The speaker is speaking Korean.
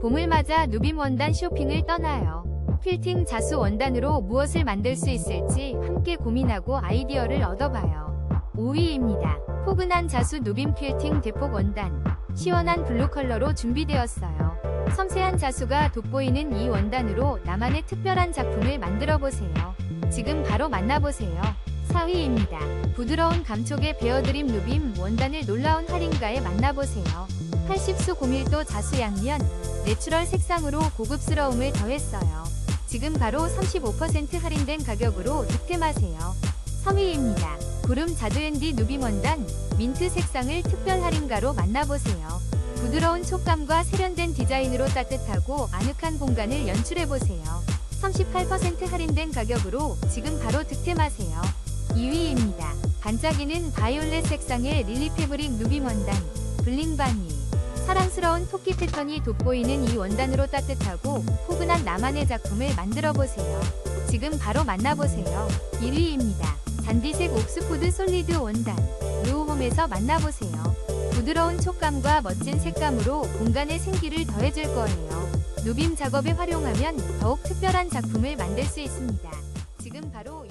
봄을 맞아 누빔 원단 쇼핑을 떠나요. 필팅 자수 원단으로 무엇을 만들 수 있을지 함께 고민하고 아이디어를 얻어봐요. 5위입니다. 포근한 자수 누빔 필팅 대폭 원단. 시원한 블루 컬러로 준비되었어요. 섬세한 자수가 돋보이는 이 원단으로 나만의 특별한 작품을 만들어 보세요. 지금 바로 만나보세요. 4위입니다. 부드러운 감촉의 베어드림 누빔 원단을 놀라운 할인가에 만나보세요. 80수 고밀도 자수 양면, 내추럴 색상으로 고급스러움을 더했어요. 지금 바로 35% 할인된 가격으로 득템하세요. 3위입니다. 구름 자드앤디 누빔 원단, 민트 색상을 특별 할인가로 만나보세요. 부드러운 촉감과 세련된 디자인으로 따뜻하고 아늑한 공간을 연출해보세요. 38% 할인된 가격으로 지금 바로 득템하세요. 2위입니다. 반짝이는 바이올렛 색상의 릴리 패브릭 누빔 원단, 블링 바니. 사랑스러운 토끼 패턴이 돋보이는 이 원단으로 따뜻하고 포근한 나만의 작품을 만들어 보세요. 지금 바로 만나보세요. 1위입니다. 잔디색 옥스포드 솔리드 원단, 루홈에서 만나보세요. 부드러운 촉감과 멋진 색감으로 공간에 생기를 더해줄 거예요. 누빔 작업에 활용하면 더욱 특별한 작품을 만들 수 있습니다. 지금 바로